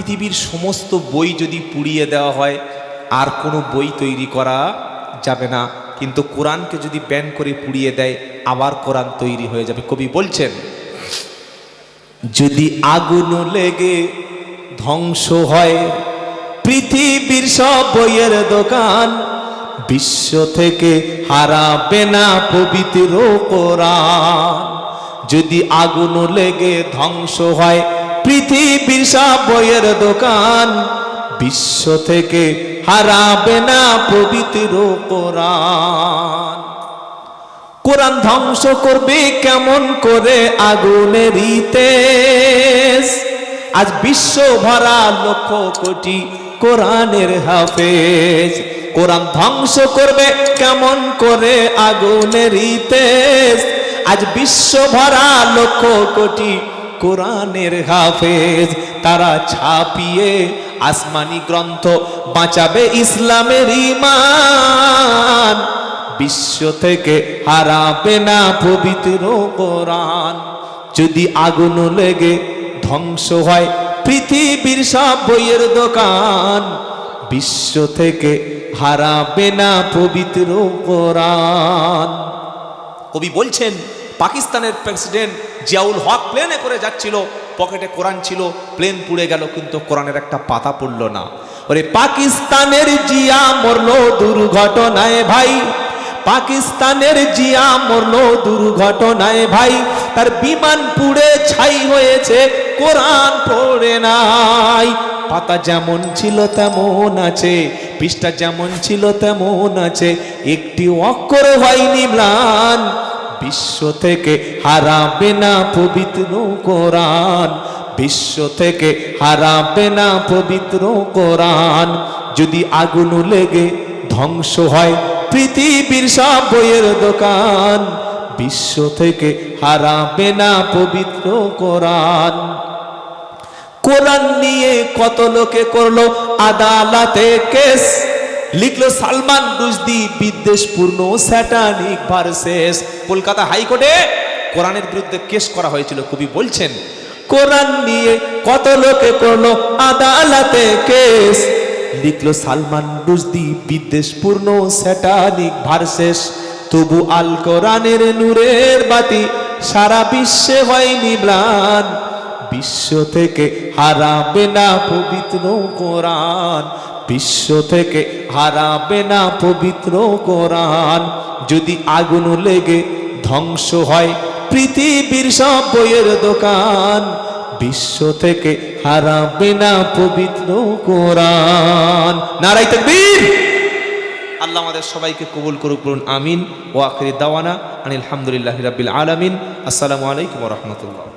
পৃথিবীর সমস্ত বই যদি পুড়িয়ে দেওয়া হয়, আর কোনো বই তৈরি করা যাবে না। কিন্তু কোরআনকে যদি ব্যান করে পুড়িয়ে দেয়, আবার কোরআন তৈরি হয়ে যাবে। কবি বলছেন, যদি আগুন লেগে ধ্বংস হয়, পৃথিবীর সব বইয়ের দোকান বিশ্ব থেকে হারাবে না পবিত্র কোরআন। যদি আগুন লেগে ধ্বংস হয় পৃথিবীর সব বইয়ের দোকান বিশ্ব থেকে হারাবে না পবিত্র কোরআন। কোরআন ধ্বংস করবে কেমন করে আগুনের ইতেস? আজ বিশ্ব ভরা লক্ষ কোটি কোরআনের হাফেজ। কোরআন ধ্বংস করবে কেমন করে আগুনের ইতেস? আজ বিশ্ব ভরা লক্ষ কোটি কোরআনের হাফেজ, তারা ছাপিয়ে আসমানি গ্রন্থ বাঁচাবে ইসলামের ইমান বিশ্ব থেকে হারাবে না পবিত্র কোরআন। যদি আগুন লেগে ধ্বংস হয় পৃথিবীর সব বইয়ের দোকান। বিশ্ব থেকে হারাবে না পবিত্র কোরআন। কবি বলছেন পাকিস্তানের প্রেসিডেন্ট জিয়াউল হক প্লেনে করে যাচ্ছিল পকেটে কোরআন ছিল প্লেন পুড়ে গেল, কিন্তু কোরআনের একটা পাতা পড়ল না। ওরে, পাকিস্তানের জিয়া মরলো দুর্ঘটনায় ভাই, পাকিস্তানের জিয়া মরলো দুর্ঘটনায় ভাই, তার বিমান পুড়ে ছাই হয়েছে, কোরআন পড়ে নাই। পাতা যেমন ছিল তেমন আছে, পৃষ্ঠা যেমন ছিল তেমন আছে, একটি অক্ষর হয়নি ম্লান বিশ্ব থেকে হারাবে না পবিত্র কোরআন। বিশ্ব থেকে হারাবে না পবিত্র কোরআন। যদি আগুন লেগে ধ্বংস হয় পৃথিবীর সব বইয়ের দোকান। বিশ্ব থেকে হারাবে না পবিত্র কোরআন। কোরআন নিয়ে কত লোকে করল আদালতে কেস। লিখলো, সালমান রুজদি বিদ্বেষপূর্ণ স্যাটানিক ভার্সেস কলকাতা হাইকোর্টে কোরআনের বিরুদ্ধে কেস করা হয়েছিল, কবি বলছেন, কোরআন নিয়ে কত লোকে করল আদালতে কেস? লিখলো, সালমান রুজদি বিদ্বেষপূর্ণ স্যাটানিক ভার্সেস তবু আল কোরআনের নূরের বাতি সারা বিশ্বে হয়নি ম্লান। বিশ্ব থেকে হারাবে না পবিত্র কোরআন। বিশ্ব থেকে হারাবে না পবিত্র কোরআন। যদি আগুন লেগে ধ্বংস হয় পৃথিবীর সব বইয়ের দোকান। বিশ্ব থেকে হারাবে না পবিত্র কোরআন। নারাই তকবীর। আল্লাহ আমাদের সবাইকে কবুল করুক বলুন, আমিন। ও আখরি দাওয়ানা আনিল হামদুলিল্লাহ রাব্বিল আলামিন। আসসালামু আলাইকুম রাহমাতুল্লাহ।